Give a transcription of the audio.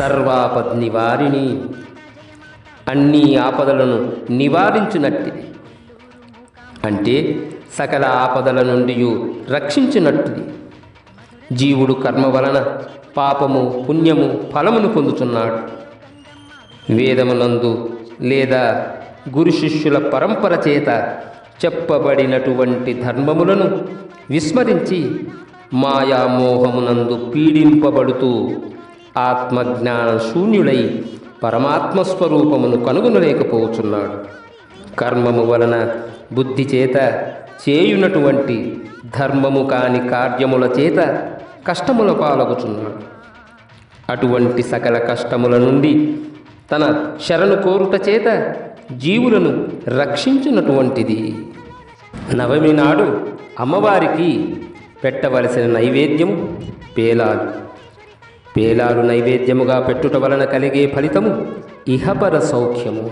సర్వాపద్ నివారిణి అన్ని ఆపదలను నివారించినట్టిది అంటే సకల ఆపదల నుండి రక్షించినట్టుది. జీవుడు కర్మ వలన పాపము పుణ్యము ఫలమును పొందుతున్నాడు వేదమునందు లేదా గురు శిష్యుల పరంపర చేత చెప్పబడినటువంటి ధర్మములను విస్మరించి మాయామోహమునందు పీడింపబడుతూ ఆత్మజ్ఞాన శూన్యుడై పరమాత్మ స్వరూపమును కనుగొనలేకపోతున్నాడు. కర్మము వలన బుద్ధి చేత చేయునటువంటి ధర్మము కాని కార్యముల చేత కష్టముల పాలగుచున్నాడు. అటువంటి సకల కష్టముల నుండి తన శరణు కోరుట చేత జీవులను రక్షించినటువంటిది. నవమి నాడు అమ్మవారికి పెట్టవలసిన నైవేద్యం పేలాలు. పేలాలు నైవేద్యముగా పెట్టుట వలన కలిగే ఫలితము ఇహపర సౌఖ్యము.